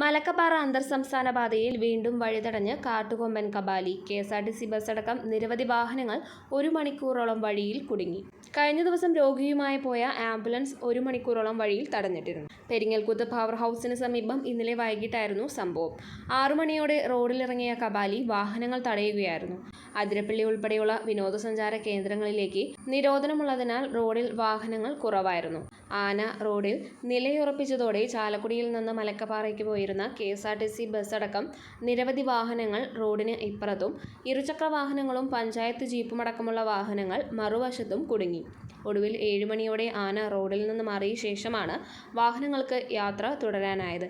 മലക്കപ്പാറ അന്തർ സംസ്ഥാന പാതയിൽ വീണ്ടും വഴിതടഞ്ഞ് കാട്ടുകൊമ്പൻ Kabali. K S R T C bus അടക്കം നിരവധി വാഹനങ്ങൾ ഒരു മണിക്കൂറോളം വഴിയിൽ കുടുങ്ങി. കഴിഞ്ഞ ദിവസം രോഗിയുമായി പോയ ആംബുലൻസ് ഒരു മണിക്കൂറോളം വഴിയിൽ തടഞ്ഞിട്ടിരുന്നു. പെരിങ്ങൽകുത്ത് പവർ ഹൗസിന് സമീപം ഇന്നലെ വൈകിട്ടായിരുന്നു സംഭവം. ആറുമണിയോടെ റോഡിലിറങ്ങിയ കബാലി വാഹനങ്ങൾ തടയുകയായിരുന്നു. അതിരപ്പള്ളി ഉൾപ്പെടെയുള്ള വിനോദസഞ്ചാര കേന്ദ്രങ്ങളിലേക്ക് നിരോധനമുള്ളതിനാൽ റോഡിൽ വാഹനങ്ങൾ കുറവായിരുന്നു. ആന റോഡിൽ നിലയുറപ്പിച്ചതോടെ ചാലക്കുടിയിൽ നിന്ന് മലക്കപ്പാറയ്ക്ക് പോയിരുന്ന K S R T C ബസ്സടക്കം നിരവധി വാഹനങ്ങൾ റോഡിന് ഇപ്പുറത്തും ഇരുചക്ര വാഹനങ്ങളും പഞ്ചായത്ത് ജീപ്പും അടക്കമുള്ള വാഹനങ്ങൾ മറുവശത്തും കുടുങ്ങി. ഒടുവിൽ ഏഴുമണിയോടെ ആന റോഡിൽ നിന്ന് മാറിയ ശേഷമാണ് വാഹനങ്ങൾക്ക് യാത്ര തുടരാനായത്.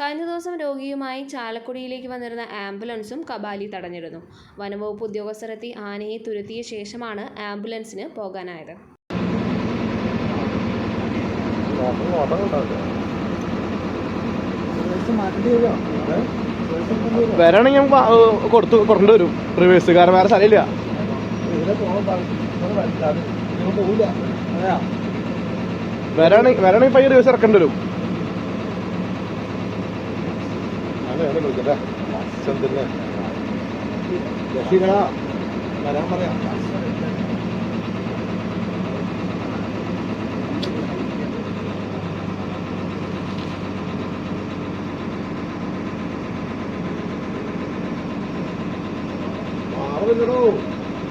കഴിഞ്ഞ ദിവസം രോഗിയുമായി ചാലക്കുടിയിലേക്ക് വന്നിരുന്ന ആംബുലൻസും കബാലി തടഞ്ഞിരുന്നു. വനംവകുപ്പ് ഉദ്യോഗസ്ഥരെത്തി ആനയെ തുരുത്തിയ ശേഷമാണ് ആംബുലൻസിന് പോകാനായത്. വരാണെങ്കിൽ നമുക്ക് കൊടുത്തു കൊണ്ടു വരും. റിവേഴ്സ് കാരണം വേറെ സ്ഥലമില്ല. വരാണെങ്കിൽ വരാണെങ്കിൽ പയ്യ റിവേഴ്സ് ഇറക്കേണ്ടി വരും. വരാൻ പറയാം.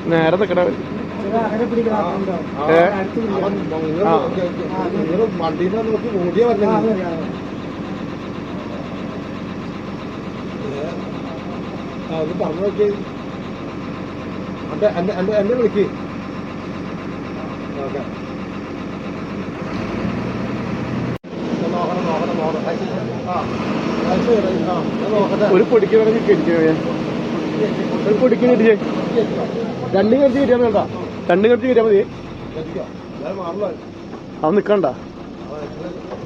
നേരെ നിൽക്കണ ഏ? ആ. നിങ്ങൾ വണ്ടീനെ നോക്കി ഓടിയാ പറഞ്ഞത് ആ ഒന്ന് പറഞ്ഞു നോക്കി. എന്റെ എന്റെ എന്റെ എന്നെ വിളിക്ക്. ഓക്കെ. നോക്കണം നോക്കണം നോക്കണം ആ അത് ശരി. ആ ഞാൻ നോക്കട്ടെ. ഒരു പൊടിക്ക് വേണമെങ്കിൽ ഇടിക്കേ ഒരു പൊടിക്ക് ഇടിച്ചേ രണ്ടും കടിച്ച് മതി കേട്ടാ രണ്ടും കടിച്ച് കയറ്റിയാൽ മതി. അവൻ നിക്കണ്ട.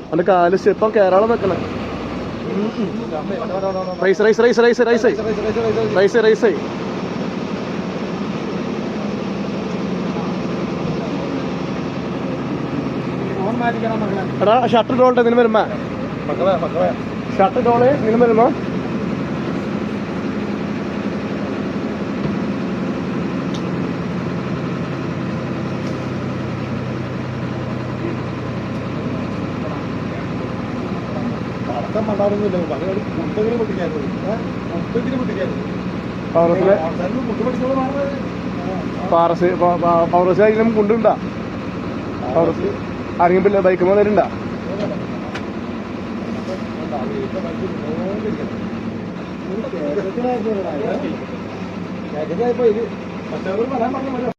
അവന്റെ കാൽ ഇപ്പം കേരളം നിക്കണേ. Rise rise rise rise rise rise rise എടാ ഷട്ടർ ഡോളിട്ട് ഇതിന് വരുമ്പോ. ഷട്ടർ ഡോൾ ഇതിന് വരുമ്പോ. പടക്കം മണ്ടാറൊന്നുമില്ല പലരും മുട്ടെങ്കിലും പൊട്ടിക്കായിരുന്നു. മൊത്തത്തിൽ പൊട്ടിക്കായിരുന്നു. മുട്ട് പഠിച്ചോളൂ മാറുന്നത് പാറസ് പവർസ് അതിലും കൊണ്ടുണ്ടാ പവർസ് അറിയുമ്പില്ല ബൈക്ക് മുതലുണ്ടാ കേരളത്തിലായപ്പോ ഇത് മറ്റവർ പറയാൻ പറഞ്ഞു